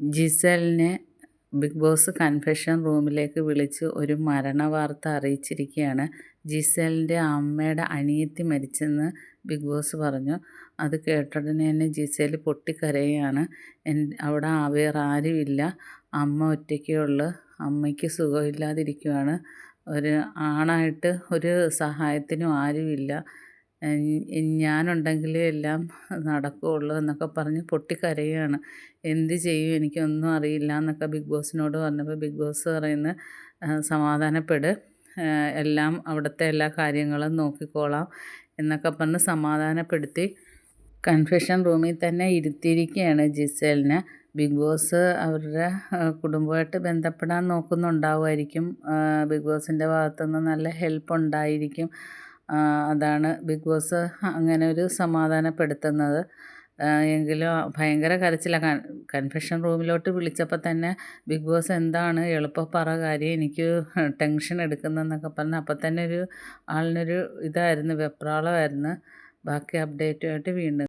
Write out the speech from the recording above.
ജിസലിനെ big boss confession റൂമിലേക്ക് വിളിച്ച് ഒരു മരണ വാർത്ത അറിയിച്ചിരിക്കുകയാണ്. ജിസലിന്റെ അമ്മയുടെ അനിയത്തി മരിച്ചെന്ന് ബിഗ് ബോസ് പറഞ്ഞു. അത് കേട്ടുടനെ തന്നെ ജിസേൽ പൊട്ടിക്കരയാണ് അവിടെ വേറെ ആരുമില്ല. അമ്മ ഒറ്റയ്ക്കേ ഉള്ളൂ. അമ്മയ്ക്ക് സുഖമില്ലാതിരിക്കുകയാണ് ഒരു ആണായിട്ട് ഒരു സഹായത്തിനും ആരുമില്ല. ഞാനുണ്ടെങ്കിലേ എല്ലാം നടക്കുകയുള്ളൂ എന്നൊക്കെ പറഞ്ഞ് പൊട്ടിക്കരയുകയാണ് എന്ത് ചെയ്യും എനിക്കൊന്നും അറിയില്ല എന്നൊക്കെ ബിഗ് ബോസിനോട് പറഞ്ഞപ്പോൾ ബിഗ് ബോസ് പറയുന്നത് സമാധാനപ്പെട്. എല്ലാം അവിടുത്തെ എല്ലാ കാര്യങ്ങളും നോക്കിക്കോളാം എന്നൊക്കെ പറഞ്ഞ് സമാധാനപ്പെടുത്തി കൺഫെഷൻ റൂമിൽ തന്നെ ഇരുത്തിയിരിക്കുകയാണ് ജിസേലിനെ. ബിഗ് ബോസ് അവരുടെ കുടുംബമായിട്ട് ബന്ധപ്പെടാൻ നോക്കുന്നുണ്ടാവുമായിരിക്കും. ബിഗ് ബോസിന്റെ ഭാഗത്തുനിന്ന് നല്ല ഹെൽപ്പ് ഉണ്ടായിരിക്കും. അതാണ് ബിഗ് ബോസ് അങ്ങനെ ഒരു സമാധാനപ്പെടുത്തുന്നത്. എങ്കിലും ഭയങ്കര കരച്ചിലാണ് കൺഫെഷൻ റൂമിലോട്ട് വിളിച്ചപ്പോൾ തന്നെ ബിഗ് ബോസ് എന്താണ് എളുപ്പം പറ കാര്യം എനിക്ക് ടെൻഷൻ എടുക്കുന്നതെന്നൊക്കെ പറഞ്ഞ് അപ്പം തന്നെ ഒരു ആളിനൊരു ഇതായിരുന്നു വെപ്രാളമായിരുന്നു. ബാക്കി അപ്ഡേറ്റുമായിട്ട് വീണ്ടും